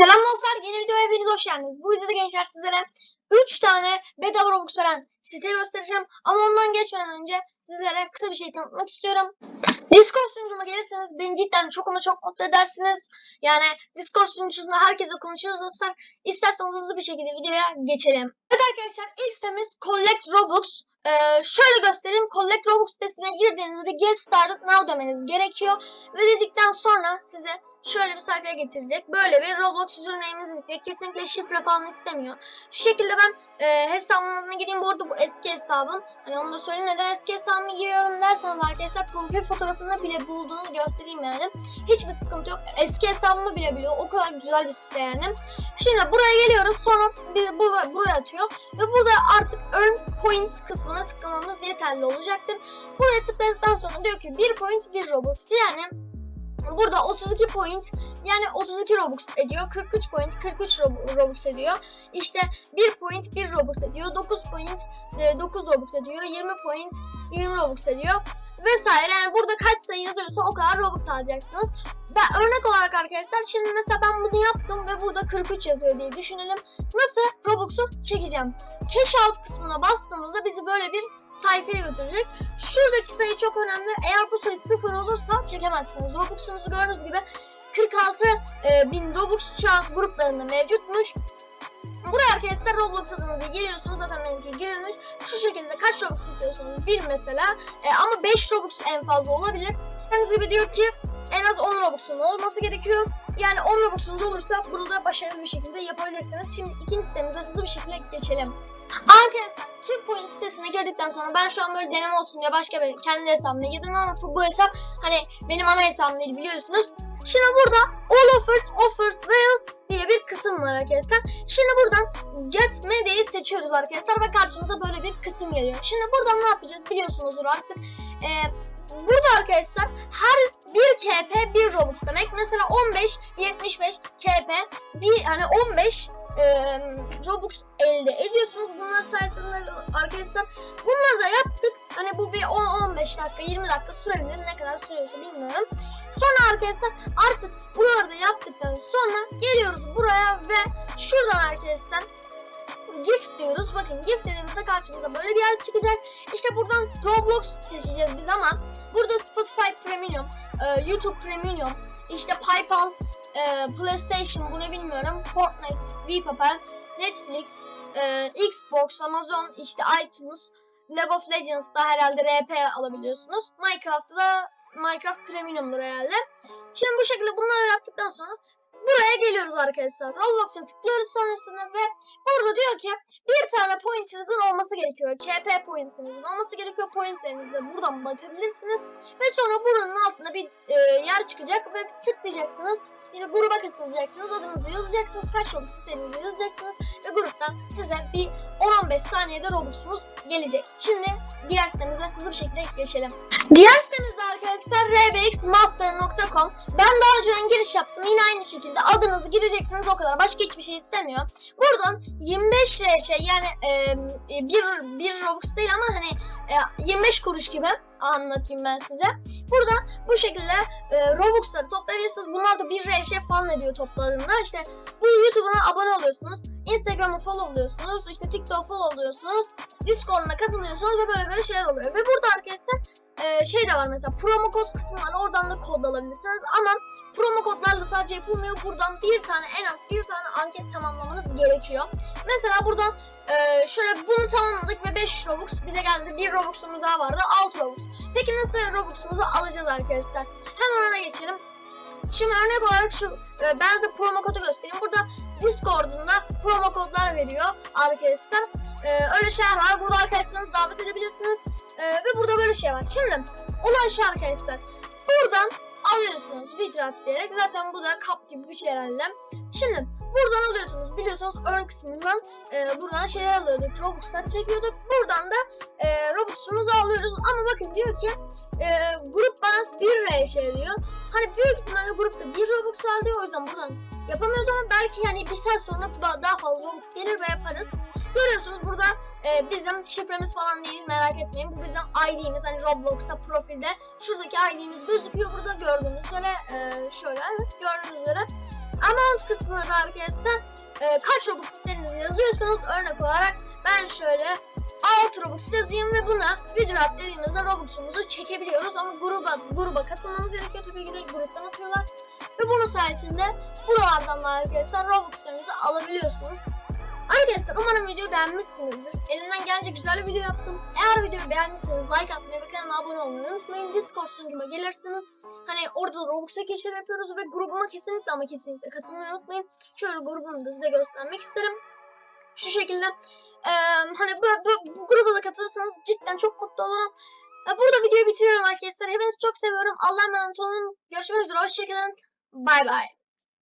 Selam dostlar, yeni videoya hepiniz hoş geldiniz. Bu videoda gençler sizlere 3 tane bedava Robux veren site göstereceğim. Ama ondan geçmeden önce sizlere kısa bir şey tanıtmak istiyorum. Discord sunucuma gelirseniz beni cidden çok ama çok mutlu edersiniz. Yani Discord sunucusunda herkese konuşuyoruz dostlar. İsterseniz hızlı bir şekilde videoya geçelim. Evet arkadaşlar ilk sitemiz Collect Robux. Ee, şöyle göstereyim. Collect Robux sitesine girdiğinizde Get Started Now demeniz gerekiyor. Ve dedikten sonra size şöyle bir sayfaya getirecek. Böyle bir Roblox username isteyecek. Kesinlikle şifre falan istemiyor. Şu şekilde ben e, hesabımın adına gireyim. Bu arada bu eski hesabım. Hani onu da söyleyeyim. Neden eski hesabımı giriyorum derseniz arkadaşlar profil fotoğrafını bile bulduğunu göstereyim yani. Hiçbir sıkıntı yok. Eski hesabımı bile biliyor. O kadar güzel bir site yani. Şimdi buraya geliyoruz. Sonra bizi bu, buraya atıyor. Ve burada artık Earn Points kısmına tıklamamız yeterli olacaktır. Buraya tıkladıktan sonra diyor ki 1 point 1 Robux. Yani Burada 32 point yani 32 Robux ediyor. 43 point 43 Rob- Robux ediyor. İşte 1 point 1 Robux ediyor. 9 point e, 9 Robux ediyor. 20 point 20 Robux ediyor. Vesaire yani burada kaç sayı yazıyorsa o kadar Robux alacaksınız. Ben örnek olarak arkadaşlar şimdi mesela ben bunu yaptım ve burada 43 yazıyor diye düşünelim. Nasıl Robux'u çekeceğim? Cash out kısmına bastığımızda bizi böyle bir sayfaya götürecek. Şuradaki sayı çok önemli. Eğer bu sayı sıfır olursa çekemezsiniz. Robux'unuzu gördüğünüz gibi 46 e, bin Robux şu an gruplarında mevcutmuş. Buraya arkadaşlar Roblox adınızı giriyorsunuz. Zaten benimki girilmiş. Şu şekilde kaç Robux istiyorsanız bir mesela. E, ama 5 Robux en fazla olabilir. Henüz gibi diyor ki en az 10 Robux'un olması gerekiyor. Yani 10 Robux'unuz olursa bunu da başarılı bir şekilde yapabilirsiniz. Şimdi ikinci sitemize hızlı bir şekilde geçelim. Arkadaşlar Keep Point sitesine girdikten sonra ben şu an böyle deneme olsun diye başka bir kendi hesabıma girdim ama bu hesap hani benim ana hesabım değil biliyorsunuz. Şimdi burada All Offers Offers Wales diye bir kısım var arkadaşlar. Şimdi buradan Get Media'yı seçiyoruz arkadaşlar ve karşımıza böyle bir kısım geliyor. Şimdi buradan ne yapacağız biliyorsunuzdur artık. Ee, burada arkadaşlar her bir KP bir Robux demek. Mesela 15, 75 KP bir hani 15 e, Robux elde ediyorsunuz. Bunlar sayesinde arkadaşlar bunları da yaptık. Hani bu bir 10-15 dakika 20 dakika sürebilir. Ne kadar sürüyorsa bilmiyorum. Sonra arkadaşlar artık buraları da yaptıktan sonra geliyoruz buraya ve şuradan arkadaşlar gift diyoruz. Bakın gift dediğimizde karşımıza böyle bir yer çıkacak. İşte buradan Roblox seçeceğiz biz ama burada Spotify Premium, YouTube Premium, işte PayPal, e, PlayStation bu ne bilmiyorum, Fortnite, VPapel, Netflix, e, Xbox, Amazon, işte iTunes, League of Legends'da herhalde RP alabiliyorsunuz. Minecraft'ta da Minecraft Premium'dur herhalde. Şimdi bu şekilde bunları yaptıktan sonra buraya geliyoruz arkadaşlar. Roblox'a tıklıyoruz sonrasında ve burada diyor ki bir tane points'inizin olması gerekiyor. KP points'inizin olması gerekiyor. Points'lerinizi de buradan bakabilirsiniz. Ve sonra buranın altında bir e, yer çıkacak ve tıklayacaksınız. İşte gruba katılacaksınız. Adınızı yazacaksınız. Kaç Robux istediğinizi yazacaksınız. Ve gruptan size bir 10-15 saniyede Robux'unuz gelecek. Şimdi diğer sitemize hızlı bir şekilde geçelim. Diğer sitemizde arkadaşlar rbxmaster.com Ben daha önceden giriş yaptım. Yine aynı şekilde adınızı gireceksiniz o kadar. Başka hiçbir şey istemiyor. Buradan 25 liraya şey yani e, bir, bir Robux değil ama hani 25 kuruş gibi anlatayım ben size. Burada bu şekilde e, Robux'ları toplayabilirsiniz. Bunlar da 1 liraya şey falan ediyor topladığında. İşte bu YouTube'una abone oluyorsunuz. Instagram'ı follow oluyorsunuz. işte TikTok follow oluyorsunuz. Discord'una katılıyorsunuz ve böyle böyle şeyler oluyor. Ve burada arkadaşlar e, şey de var mesela promo kod kısmı var. Oradan da kod alabilirsiniz. Ama promo kodlarla sadece yapılmıyor. Buradan bir tane en az bir tane anket tamamlamanız gerekiyor. Mesela buradan e, şöyle bunu tamamladık ve 5 Robux bize geldi. 1 Robux'umuz daha vardı. 6 Robux. Peki nasıl Robux'umuzu alacağız arkadaşlar? Hemen ona geçelim. Şimdi örnek olarak şu e, ben size promo kodu göstereyim. Burada Discord'unda promo kodlar veriyor arkadaşlar. E, öyle şeyler var. Burada arkadaşlarınızı davet edebilirsiniz. E, ve burada böyle şey var. Şimdi olay şu arkadaşlar. Buradan alıyorsunuz Vidrat diyerek. Zaten bu da kap gibi bir şey herhalde. Şimdi buradan alıyorsunuz. Biliyorsunuz earn kısmından e, buradan şeyler alıyorduk. Robux'lar çekiyorduk. Buradan da e, Robux'umuzu alıyoruz. Ama bakın diyor ki e, grup balance 1 liraya şey diyor. Hani büyük ihtimalle grupta 1 Robux var diyor. O yüzden buradan yapamıyoruz ama belki yani bir saat sonra da- daha fazla Robux gelir ve yaparız. Görüyorsunuz burada e, bizim şifremiz falan değil merak etmeyin. Bu bizim ID'miz hani Roblox'a profilde. Şuradaki ID'miz gözüküyor burada gördüğünüz üzere. E, şöyle evet gördüğünüz üzere. amount kısmına da arkadaşlar e, kaç Robux istediğinizi yazıyorsunuz. Örnek olarak ben şöyle 6 Robux yazayım ve buna video at dediğimizde Robux'umuzu çekebiliyoruz. Ama gruba, gruba katılmamız gerekiyor. Tabii ki de gruptan atıyorlar. Ve bunun sayesinde buralardan da arkadaşlar Robux'larınızı alabiliyorsunuz. Arkadaşlar umarım videoyu beğenmişsinizdir. Elimden gelince güzel bir video yaptım. Eğer videoyu beğendiyseniz like atmayı ve kanalıma abone olmayı unutmayın. Discord sunucuma gelirsiniz. Hani orada da Robux'a keşif yapıyoruz ve grubuma kesinlikle ama kesinlikle katılmayı unutmayın. Şöyle grubumu da size göstermek isterim. Şu şekilde eee, hani bu, bu, bu gruba da katılırsanız cidden çok mutlu olurum. E, Burada videoyu bitiriyorum arkadaşlar. Hepinizi çok seviyorum. Allah'a emanet olun. Görüşmek üzere. Hoşçakalın. Bay bay.